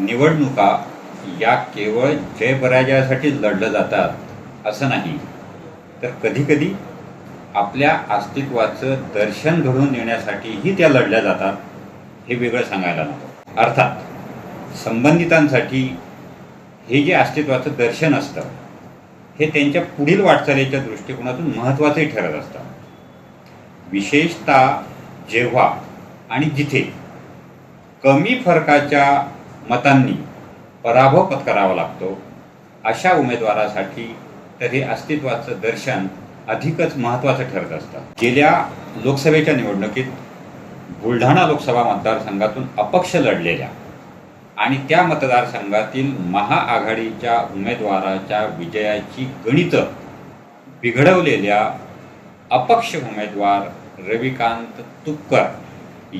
निवडणुका या केवळ जयपराजयासाठी लढलं जातात असं नाही. तर कधीकधी आपल्या अस्तित्वाचं दर्शन घडवून येण्यासाठीही त्या लढल्या जातात हे वेगळं सांगायला नको. अर्थात संबंधितांसाठी हे जे अस्तित्वाचं दर्शन असतं हे त्यांच्या पुढील वाटचालीच्या दृष्टिकोनातून महत्त्वाचंही ठरत असतं. विशेषतः जेव्हा आणि जिथे कमी फरकाच्या मतांनी पराभव पत्करावा लागतो. अशा उमेदवारासाठी तर हे अस्तित्वाचं दर्शन अधिकच महत्त्वाचं ठरत असतं. गेल्या लोकसभेच्या निवडणुकीत बुलढाणा लोकसभा मतदारसंघातून अपक्ष लढलेल्या आणि त्या मतदारसंघातील महाआघाडीच्या उमेदवाराच्या विजयाची गणितं बिघडवलेल्या अपक्ष उमेदवार रविकांत तुपकर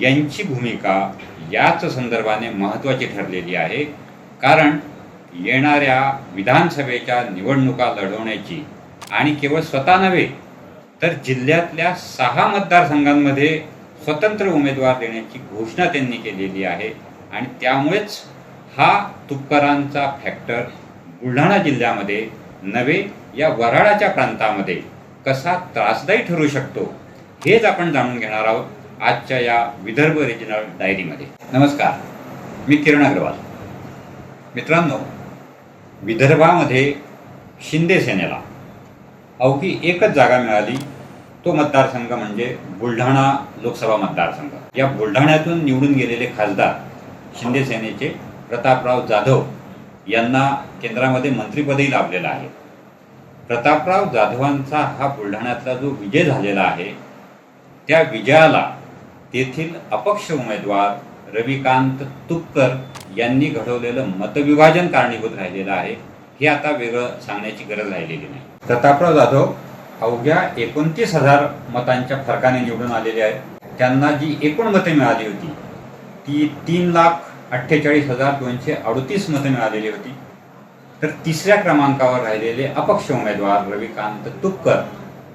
यांची भूमिका याच संदर्भाने महत्त्वाची ठरलेली आहे. कारण येणाऱ्या विधानसभेच्या निवडणुका लढवण्याची आणि केवळ स्वतः नव्हे तर जिल्ह्यातल्या सहा मतदारसंघांमध्ये स्वतंत्र उमेदवार देण्याची घोषणा त्यांनी केलेली आहे. आणि त्यामुळेच हा तुपकरांचा फॅक्टर बुलढाणा जिल्ह्यामध्ये नव्हे या वराडाच्या प्रांतामध्ये कसा त्रासदायी ठरू शकतो हेच आपण जाणून घेणार आहोत. आजच्या या विदर्भ रिजनल डायरीमध्ये नमस्कार मी किरण अग्रवाल. मित्रांनो विदर्भामध्ये शिंदे सेनेला अवघी एकच जागा मिळाली तो मतदारसंघ म्हणजे बुलढाणा लोकसभा मतदारसंघ. या बुलढाण्यातून निवडून गेलेले खासदार शिंदे सेनेचे प्रतापराव जाधव यांना केंद्रामध्ये मंत्रिपदही लाभलेलं आहे. प्रतापराव जाधवांचा हा बुलढाण्यातला जो विजय झालेला आहे त्या विजयाला तेथील अपक्ष उमेदवार रविकांत तुपकर यांनी घडवलेलं मतविभाजन कारणीभूत राहिलेलं आहे. हे आता वेगळं सांगण्याची गरज राहिलेली नाही. प्रतापराव जाधव अवघ्या एकोणतीस हजार मतांच्या फरकाने निवडून आलेले आहेत. त्यांना जी एकूण मते मिळाली होती ती तीन लाख अठ्ठेचाळीस हजार दोनशे अडतीस मतं मिळालेली होती. तर तिसऱ्या क्रमांकावर राहिलेले अपक्ष उमेदवार रविकांत तुपकर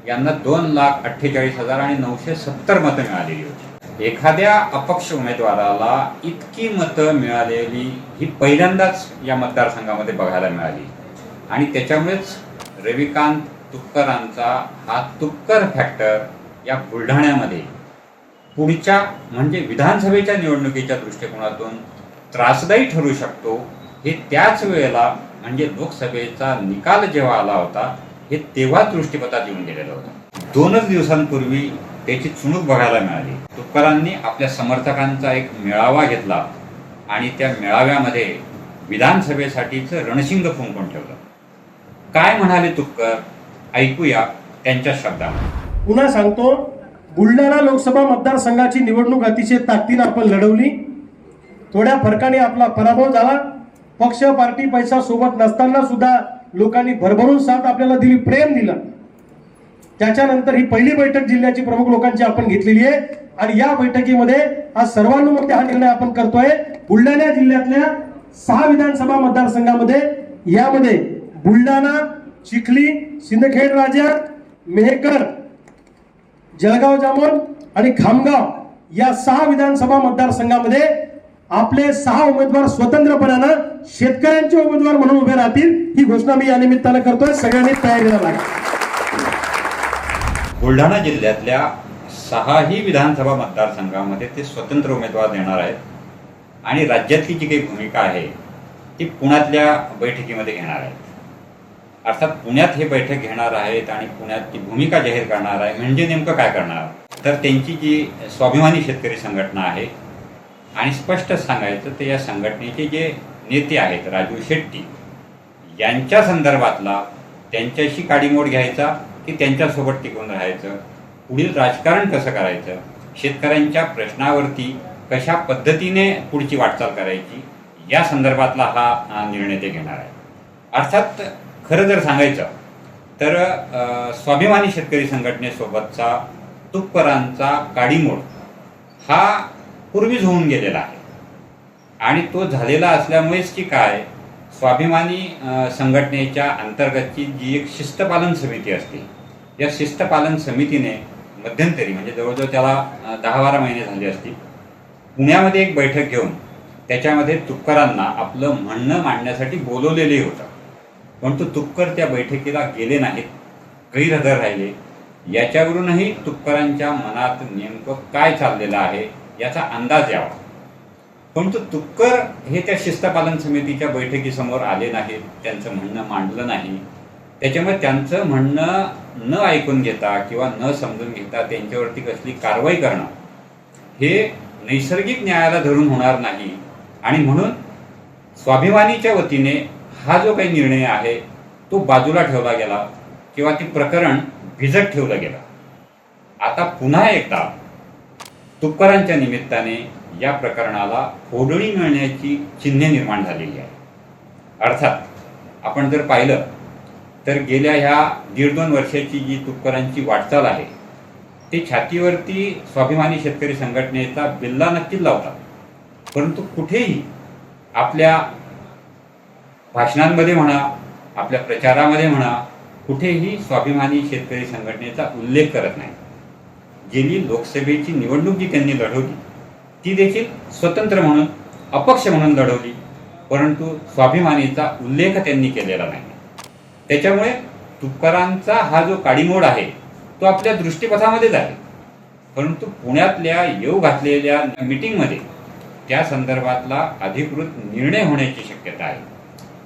यांना दोन लाख अठ्ठेचाळीस हजार आणि नऊशे सत्तर मतं मिळालेली होती. एखाद्या अपक्ष उमेदवाराला इतकी मतं मिळालेली ही पहिल्यांदाच या मतदारसंघामध्ये बघायला मिळाली. आणि त्याच्यामुळेच रविकांत तुपकरांचा हा तुपकर फॅक्टर या बुलढाण्यामध्ये पुढच्या म्हणजे विधानसभेच्या निवडणुकीच्या दृष्टिकोनातून त्रासदायी ठरू शकतो हे त्याच वेळेला म्हणजे लोकसभेचा निकाल जेव्हा आला होता हे तेव्हाच दृष्टिपथात येऊन गेलेलं होतं. दोनच दिवसांपूर्वी त्याची चुणूक बघायला मिळाली. तुपकरांनी आपल्या समर्थकांचा एक मेळावा घेतला आणि त्या मेळाव्यामध्ये विधानसभेसाठीचं रणशिंग फुंकून ठेवलं. काय म्हणाले तुपकर? ऐकूया त्यांच्या शब्दात. पुन्हा सांगतो बुलढाणा लोकसभा मतदारसंघाची निवडणूक अतिशय ताकदीनं आपण लढवली. थोड्या फरकाने आपला पराभव झाला. पक्ष पार्टी पैसा सोबत नसताना सुद्धा लोकांनी भरभरून साथ आपल्याला दिली प्रेम दिलं. त्याच्यानंतर ही पहिली बैठक जिल्ह्याची प्रमुख लोकांची आपण घेतलेली आहे. आणि या बैठकीमध्ये आज सर्वानुमते हा निर्णय आपण करतोय. बुलढाणा जिल्ह्यातल्या सहा विधानसभा मतदारसंघामध्ये यामध्ये बुलढाणा चिखली सिंदखेड राजा मेहकर जळगाव जामोन आणि खामगाव या सहा विधानसभा मतदारसंघामध्ये आपले सहा उमेदवार स्वतंत्रपणानं शेतकऱ्यांचे उमेदवार म्हणून उभे राहतील ही घोषणा मी या निमित्तानं करतोय. सगळ्यांनी तयारीला लागेल. बुलढाणा जिल्ह्यातल्या सहाही विधानसभा मतदारसंघामध्ये ते स्वतंत्र उमेदवार देणार आहेत. आणि राज्यातली जी काही भूमिका आहे ती पुण्यातल्या बैठकीमध्ये घेणार आहेत. अर्थात पुण्यात हे बैठक घेणार आहेत आणि पुण्यात ती भूमिका जाहीर करणार आहे म्हणजे नेमकं काय करणार? तर त्यांची जी स्वाभिमानी शेतकरी संघटना आहे आणि स्पष्ट सांगायचं तर या संघटनेचे जे नेते आहेत राजू शेट्टी यांच्या संदर्भातला त्यांच्याशी काडीमोड घ्यायचा की त्यांच्यासोबत टिकून राहायचं. पुढील राजकारण कसं करायचं? शेतकऱ्यांच्या प्रश्नावरती कशा पद्धतीने पुढची वाटचाल करायची? या संदर्भातला हा निर्णय ते घेणार आहे अर्थात खरं जर सांगायचं तर स्वाभिमानी शेतकरी संघटनेसोबतचा तुपकरांचा काडीमोड हा पूर्वीच होऊन गेलेला आहे. आणि तो झालेला असल्यामुळेच की काय? स्वाभिमानी संघटनेच्या अंतर्गतची जी एक शिस्तपालन समिती असते या शिस्तपालन समितीने मध्यंतरी म्हणजे जवळजवळ त्याला दहा बारा महिने झाले असतील पुण्यामध्ये एक बैठक घेऊन त्याच्यामध्ये तुपकरांना आपलं म्हणणं मांडण्यासाठी बोलवलेले होतं. परंतु तुपकर त्या बैठकीला गेले नाहीत गैरहजर राहिले. याच्यावरूनही तुपकरांच्या मनात नेमकं काय चाललेलं आहे याचा अंदाज यावा. परंतु तुपकर हे त्या शिस्तपालन समितीच्या बैठकीसमोर आले नाहीत. त्यांचं म्हणणं मांडलं नाही. त्याच्यामुळे त्यांचं म्हणणं न ऐकून घेता किंवा न समजून घेता त्यांच्यावरती कसली कारवाई करणं हे नैसर्गिक न्यायाला धरून होणार नाही. आणि म्हणून स्वाभिमानीच्या वतीने हा जो काही निर्णय आहे तो बाजूला ठेवला गेला किंवा ते प्रकरण भिजत ठेवलं गेलं. आता पुन्हा एकदा तुपकरांच्या निमित्ताने या प्रकरणाला फोडणी मिळण्याची चिन्हे निर्माण झालेली आहे अर्थात आपण जर पाहिलं तर गेल्या ह्या दीड दोन वर्षाची जी तुपकरांची वाटचाल आहे ते छातीवरती स्वाभिमानी शेतकरी संघटनेचा बिल्ला नक्कीच लावतात. परंतु कुठेही आपल्या भाषणांमध्ये म्हणा आपल्या प्रचारामध्ये म्हणा कुठेही स्वाभिमानी शेतकरी संघटनेचा उल्लेख करत नाही. गेली लोकसभेची निवडणूक जी त्यांनी लढवली ती देखील स्वतंत्र म्हणून अपक्ष म्हणून लढवली. परंतु स्वाभिमानीचा उल्लेख त्यांनी केलेला नाही. त्याच्यामुळे तुकारांचा हा जो काडीमोड आहे तो आपल्या दृष्टीपथामध्येच आहे. परंतु पुण्यातल्या येऊ घातलेल्या मिटिंगमध्ये त्या संदर्भातला अधिकृत निर्णय होण्याची शक्यता आहे.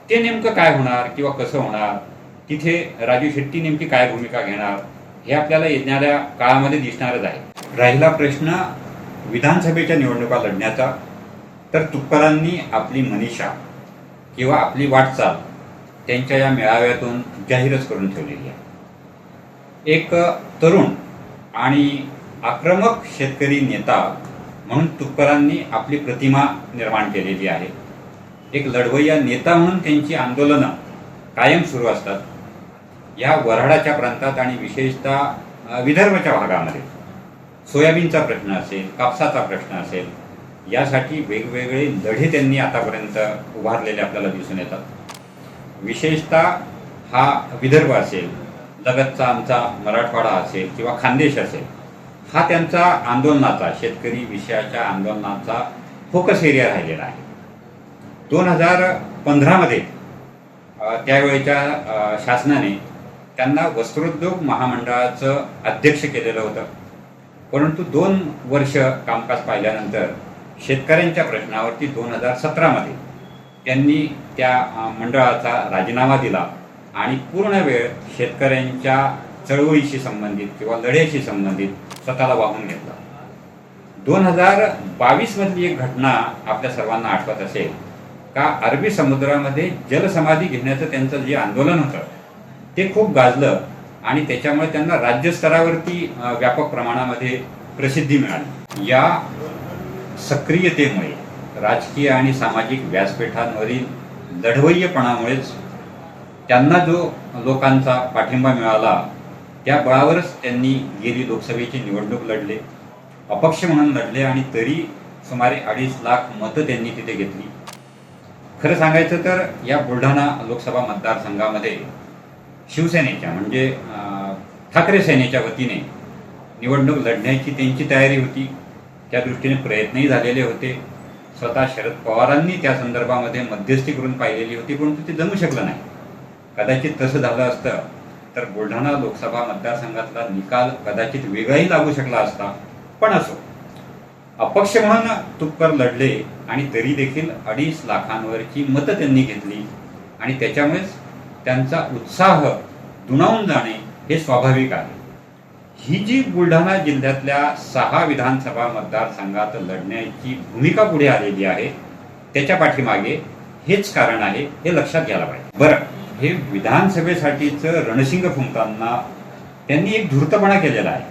ते नेमकं काय होणार किंवा कसं होणार? तिथे राजू शेट्टी नेमकी काय भूमिका घेणार? हे आपल्याला येणाऱ्या काळामध्ये दिसणारच आहे. राहिला प्रश्न विधानसभेच्या निवडणुका लढण्याचा तर तुपकरांनी आपली मनीषा किंवा आपली वाटचाल त्यांच्या या मेळाव्यातून जाहीरच करून ठेवलेली आहे. एक तरुण आणि आक्रमक शेतकरी नेता म्हणून तुपकरांनी आपली प्रतिमा निर्माण केलेली आहे. एक लढवय्या नेता म्हणून त्यांची आंदोलनं कायम सुरू असतात. या वऱ्हाडाच्या प्रांतात आणि विशेषतः विदर्भाच्या भागामध्ये. सोयाबीनचा प्रश्न असेल कापसाचा प्रश्न असेल यासाठी वेगवेगळे लढे त्यांनी आतापर्यंत उभारलेले आपल्याला दिसून येतात. विशेषतः हा विदर्भ असेल लगतचा आमचा मराठवाडा असेल किंवा खानदेश असेल हा त्यांचा आंदोलनाचा शेतकरी विषयाच्या आंदोलनाचा फोकस एरिया राहिलेला आहे. दोन हजार पंधरामध्ये त्यावेळेच्या शासनाने त्यांना वस्त्रोद्योग महामंडळाचं अध्यक्ष केलेलं होतं. परंतु दोन वर्ष कामकाज पाहिल्यानंतर शेतकऱ्यांच्या प्रश्नावरती दोन हजार सतरामध्ये त्यांनी त्या मंडळाचा राजीनामा दिला आणि पूर्ण वेळ शेतकऱ्यांच्या चळवळीशी संबंधित किंवा लढ्याशी संबंधित स्वतःला वाहून घेतला. दोन हजार बावीसमधली एक घटना आपल्या सर्वांना आठवत असेल का? अरबी समुद्रामध्ये जलसमाधी घेण्याचं त्यांचं जे आंदोलन होतं ते खूप गाजलं. आणि त्याच्यामुळे त्यांना राज्यस्तरावरती व्यापक प्रमाणामध्ये प्रसिद्धी मिळाली. या सक्रियतेमुळे राजकीय आणि सामाजिक व्यासपीठांवरील लढवय्यपणामुळेच त्यांना जो लोकांचा पाठिंबा मिळाला त्या बळावरच त्यांनी गेली लोकसभेची निवडणूक लढले अपक्ष म्हणून लढले आणि तरी सुमारे अडीच लाख मतं त्यांनी तिथे घेतली. खरं सांगायचं तर या बुलढाणा लोकसभा मतदारसंघामध्ये शिवसेनेच्या म्हणजे ठाकरे सेनेच्या वतीने निवडणूक लढण्याची त्यांची तयारी होती. त्या दृष्टीने प्रयत्नही झालेले होते. स्वतः शरद पवारांनी त्या संदर्भामध्ये मध्यस्थी करून पाहिलेली होती परंतु ते जमू शकलं नाही. कदाचित तसं झालं असतं तर बुलढाणा लोकसभा मतदारसंघातला निकाल कदाचित वेगळाही लागू शकला असता पण असो. अपक्ष म्हणून तुपकर लढले आणि तरी देखील अडीच लाखांवरची मतं त्यांनी घेतली आणि त्याच्यामुळेच त्यांचा उत्साह दुणावून जाणे हे स्वाभाविक आहे. ही जी बुलढाणा जिल्ह्यातल्या सहा विधानसभा मतदारसंघात लढण्याची भूमिका पुढे आलेली आहे त्याच्या पाठीमागे हेच कारण आहे हे लक्षात घ्यायला पाहिजे. बरं हे विधानसभेसाठीचं रणशिंग फुंकताना त्यांनी एक धूर्तपणा केलेला आहे.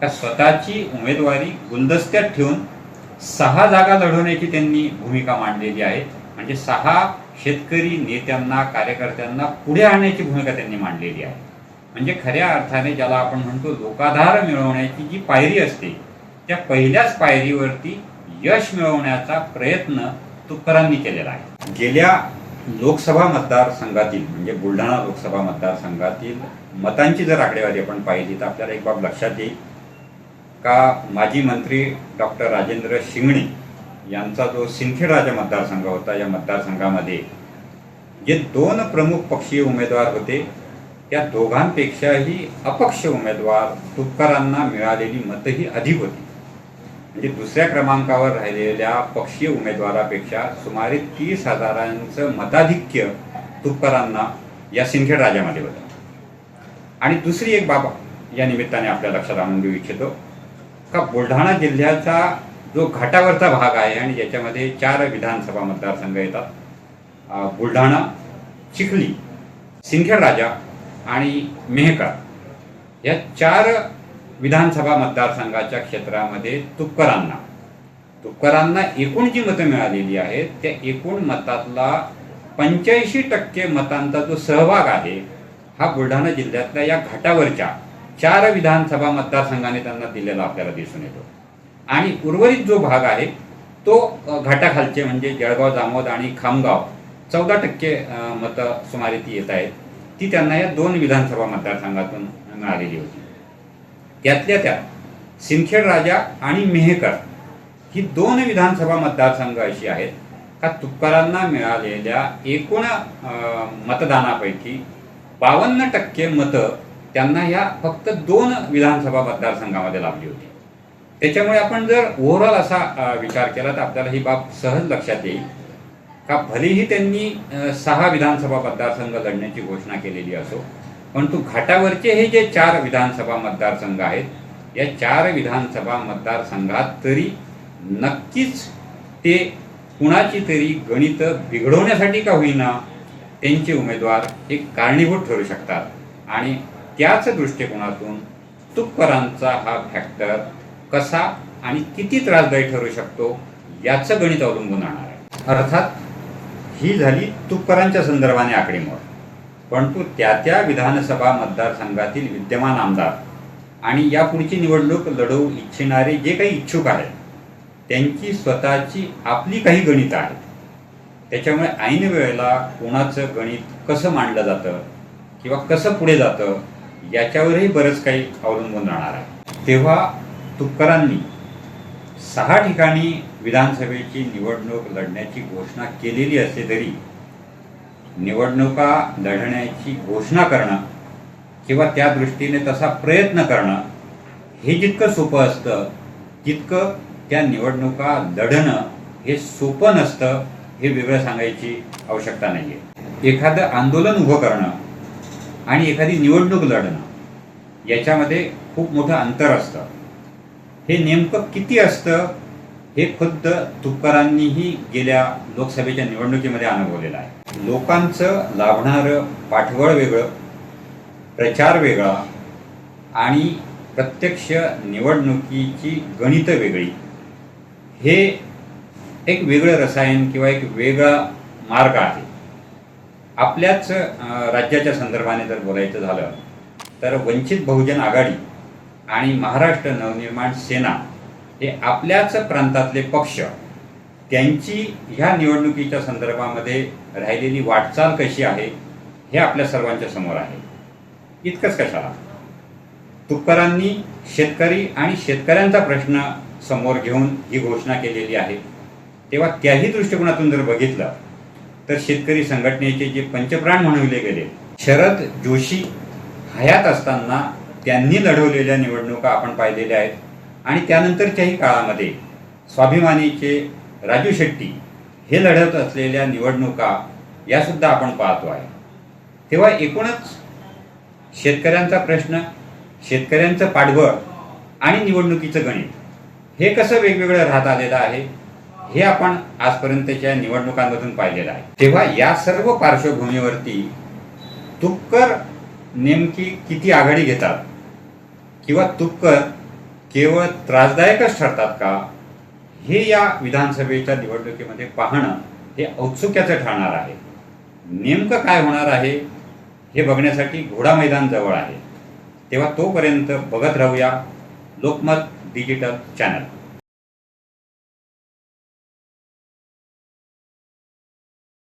का स्वतःची उमेदवारी गुलदस्त्यात ठेवून सहा जागा लढवण्याची त्यांनी भूमिका मांडलेली आहे. म्हणजे सहा शेतकरी नेत्यांना कार्यकर्त्यांना पुढे आणण्याची भूमिका त्यांनी मांडलेली आहे. म्हणजे खऱ्या अर्थाने ज्याला आपण म्हणतो लोकाधार मिळवण्याची जी पायरी असते त्या पहिल्याच पायरीवरती यश मिळवण्याचा प्रयत्न तुकरांनी केलेला आहे. गेल्या लोकसभा मतदारसंघातील म्हणजे बुलढाणा लोकसभा मतदारसंघातील मतांची जर आकडेवारी आपण पाहिली तर आपल्याला एक बाब लक्षात येईल. का माजी मंत्री डॉक्टर राजेंद्र शिंगणे यांचा जो सिंदखेड राजा मतदारसंघ होता या मतदारसंघामध्ये जे दोन प्रमुख पक्षीय उमेदवार होते त्या दोघांपेक्षाही अपक्ष उमेदवार तुपकरांना मिळालेली मतही अधिक होती. म्हणजे दुसऱ्या क्रमांकावर राहिलेल्या पक्षीय उमेदवारापेक्षा सुमारे तीस हजारांचं मताधिक्य तुपकरांना या सिंदखेड राज्यामध्ये होतं. आणि दुसरी एक बाब या निमित्ताने आपल्या लक्षात आणून देऊ इच्छितो का बुलढाणा जिल्ह्याचा जो घाटावरचा भाग आहे आणि याच्यामध्ये चार विधानसभा मतदारसंघ येतात. बुलढाणा चिखली सिंदखेड राजा आणि मेहकर या चार विधानसभा मतदारसंघाच्या क्षेत्रामध्ये तुपकरांना तुपकरांना एकूण जी मतं मिळालेली आहेत त्या एकूण मतातला पंच्याऐंशी टक्के मतांचा जो सहभाग आहे हा बुलढाणा जिल्ह्यातल्या या घाटावरच्या चार विधानसभा मतदारसंघाने त्यांना दिलेला आपल्याला दिसून येतो. आणि उर्वरित जो भाग आहे तो घाटाखालचे म्हणजे जळगाव जामोद आणि खामगाव चौदा टक्के मतं सुमारे ती येत आहेत. ती त्यांना या दोन विधानसभा मतदारसंघातून मिळालेली होती. त्यातल्या त्यात सिंदखेड राजा आणि मेहकर ही दोन विधानसभा मतदारसंघ अशी आहेत का तुपकारांना मिळालेल्या एकूण मतदानापैकी बावन्न टक्के मतं त्यांना ह्या फक्त दोन विधानसभा मतदारसंघामध्ये लाभली होती. त्याच्यामुळे आपण जर ओव्हरऑल असा विचार केला तर आपल्याला ही बाब सहज लक्षात येईल. का भलेही त्यांनी सहा विधानसभा मतदारसंघ लढण्याची घोषणा केलेली असो परंतु घाटावरचे हे जे चार विधानसभा मतदारसंघ आहेत या चार विधानसभा मतदारसंघात तरी नक्कीच ते कुणाची तरी गणित बिघडवण्यासाठी का होईना त्यांचे उमेदवार हे कारणीभूत ठरू शकतात. आणि त्याच दृष्टिकोनातून तुपकरांचा हा फॅक्टर कसा आणि किती त्रासदायी ठरू शकतो याचं गणित अवलंबून राहणार आहे. अर्थात ही झाली तुपकरांच्या संदर्भाने आकडेमोड परंतु त्या त्या विधानसभा मतदारसंघातील विद्यमान आमदार आणि यापुढची निवडणूक लढवू इच्छिणारे जे काही इच्छुक आहेत त्यांची स्वतःची आपली काही गणितं आहेत. त्याच्यामुळे ऐन वेळेला कोणाचं गणित कसं मांडलं जातं किंवा कसं पुढे जातं याच्यावरही बरंच काही अवलंबून राहणार आहे. तेव्हा तुपकरांनी सहा ठिकाणी विधानसभेची निवडणूक लढण्याची घोषणा केलेली असली तरी निवडणुका लढण्याची घोषणा करणं किंवा त्या दृष्टीने तसा प्रयत्न करणं हे जितकं सोपं असतं तितकं त्या निवडणुका लढणं हे सोपं नसतं हे वेगळं सांगायची आवश्यकता नाही आहे एखादं आंदोलन उभं करणं आणि एखादी निवडणूक लढणं याच्यामध्ये खूप मोठं अंतर असतं. हे नेमकं किती असतं हे खुद्द तुपकरांनीही गेल्या लोकसभेच्या निवडणुकीमध्ये अनुभवलेलं आहे. लोकांचं लाभणारं पाठबळ वेगळं प्रचार वेगळा आणि प्रत्यक्ष निवडणुकीची गणितं वेगळी. हे एक वेगळं रसायन किंवा एक वेगळा मार्ग आहे. आपल्याच राज्याच्या संदर्भाने जर बोलायचं झालं तर वंचित बहुजन आघाडी आणि महाराष्ट्र नवनिर्माण सेना हे आपल्याच प्रांतातले पक्ष त्यांची ह्या निवडणुकीच्या संदर्भामध्ये राहिलेली वाटचाल कशी आहे हे आपल्या सर्वांच्या समोर आहे. इतकंच कशाला तुपकरांनी शेतकरी आणि शेतकऱ्यांचा प्रश्न समोर घेऊन ही घोषणा केलेली आहे. तेव्हा त्याही दृष्टिकोनातून जर बघितलं तर शेतकरी संघटनेचे जे पंचप्राण म्हणविले गेले शरद जोशी हयात असताना त्यांनी लढवलेल्या निवडणुका आपण पाहिलेल्या आहेत. आणि त्यानंतरच्याही काळामध्ये स्वाभिमानीचे राजू शेट्टी हे लढत असलेल्या निवडणुका यासुद्धा आपण पाहतो आहे. तेव्हा एकूणच शेतकऱ्यांचा प्रश्न शेतकऱ्यांचं पाठबळ आणि निवडणुकीचं गणित हे कसं वेगवेगळं राहत आलेलं आहे हे आपण आजपर्यंतच्या निवडणुकांमधून पाहिलेलं आहे. तेव्हा या सर्व पार्श्वभूमीवरती तुपकर नेमकी किती आघाडी घेतात? किंवा तुपकर केवळ त्रासदायकच ठरतात का? हे या विधानसभेच्या निवडणुकीमध्ये पाहणं हे औत्सुक्याचं ठरणार आहे. नेमकं काय होणार आहे हे बघण्यासाठी घोडा मैदान जवळ आहे. तेव्हा तोपर्यंत बघत राहूया लोकमत डिजिटल चॅनल.